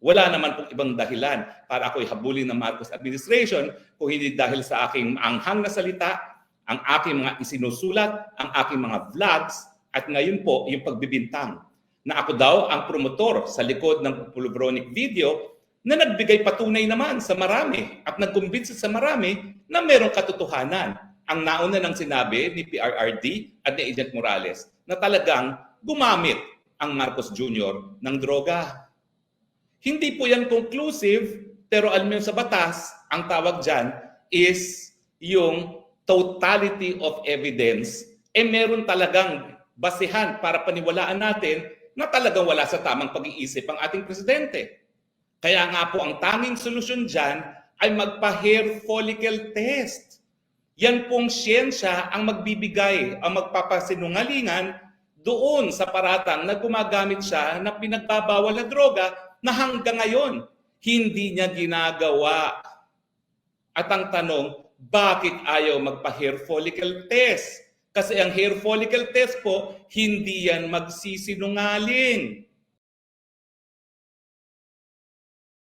Wala naman pong ibang dahilan para ako'y habulin ng Marcos administration kung hindi dahil sa aking anghang na salita, ang aking mga isinusulat, ang aking mga vlogs, at ngayon po yung pagbibintang na ako daw ang promotor sa likod ng Pulubronic video na nagbigay patunay naman sa marami at nagkumbinsi sa marami na merong katotohanan. Ang nauna ng sinabi ni PRRD at ni Agent Morales na talagang gumamit ang Marcos Jr. ng droga. Hindi po yan conclusive, pero alam mo sa batas, ang tawag dyan is yung totality of evidence, eh meron talagang basihan para paniwalaan natin na talagang wala sa tamang pag-iisip ang ating presidente. Kaya nga po ang tanging solusyon dyan ay magpa-hair follicle test. Yan pong siyensya ang magbibigay, ang magpapasinungalingan doon sa paratang na gumagamit siya na pinagbabawal na droga na hanggang ngayon hindi niya ginagawa. At ang tanong, bakit ayaw magpa-hair follicle test? Kasi ang hair follicle test po, hindi yan magsisinungaling.